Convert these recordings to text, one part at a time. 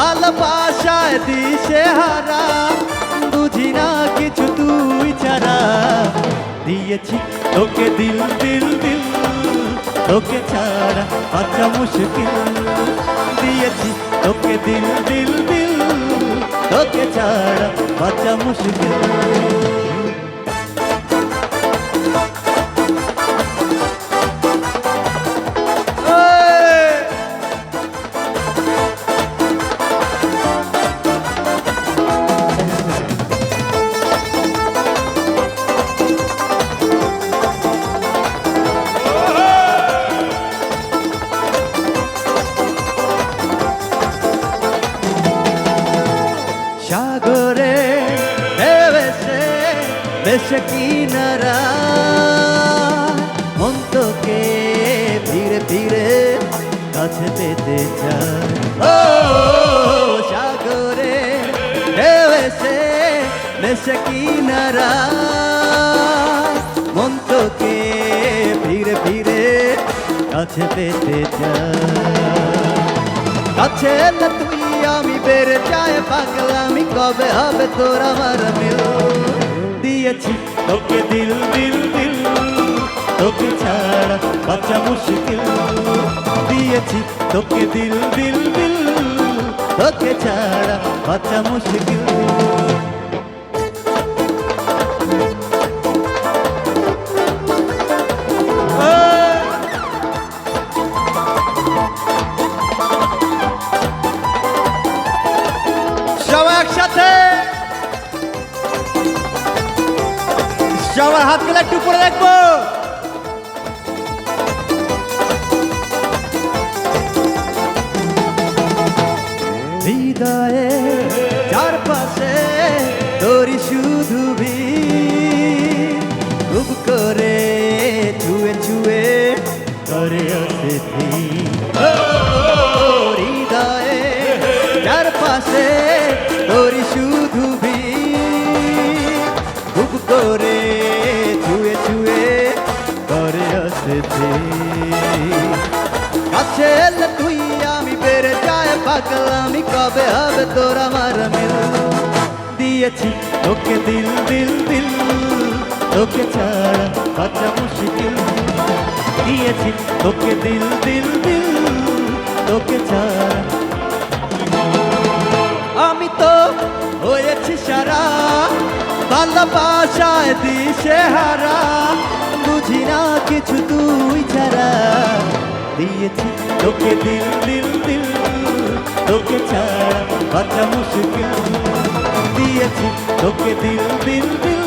ভালোবাসায় দিশে হারা, বুঝি না কিছু তুই ছাড়া। দিয়েছি তোকে দিল দিল দিল, তোকে ছাড়া বাচ্চা মুশকিল। দিয়েছি তোকে দিল দিল দিল, তোকে ছাড়া বাচ্চা মুশকিল। বেশে কিনারা মন তোকে ফিরে ফিরে কাছে পেতে চায়। ও সাগরে ভেবেছে বেশে কিনারা মন তোকে ফিরে ফিরে কাছে পেতে চায়। কাছে তুই আমি বেড়ে যায়, পাগলামি কবে হবে তোর আমার মিল দিয়েছি। তোকে দিল দিল দিল, তোকে ছাড়া বাচ্চা মুশকিল। দিয়েছি, তোকে দিল দিল দিল, তোকে ছাড়া বাচ্চা মুশকিল। সবার হাতগুলো একটু উপরে রাখবো হৃদয়ে অতিথি কাছে তুই আমি বেড়ে যায়, পাগলামি কবে হবে তোর আমার মিল? দিয়েছি তোকে দিল দিল দিল, তোকে ছাড়া বাচ্চা মুশকিল। দিয়েছি তোকে দিল দিল দিল, তোকে ছাড়া। আমি তো হয়েছি সারা, ভালোবাসায় দিশে হারা বুঝি না কিছু তুই ছাড়া। দিয়েছি তোকে দিল দিল দিল, তোকে ছাড়া বাচ্চা মুশকিল। দিয়েছি তোকে দিল দিল দিল,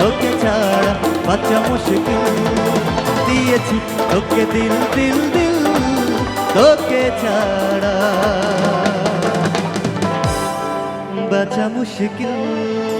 তোকে ছাড়া বাচ্চা মুশকিল। দিয়েছি তোকে দিল দিল দিল, তোকে ছাড়া বাঁচা মুশকিল।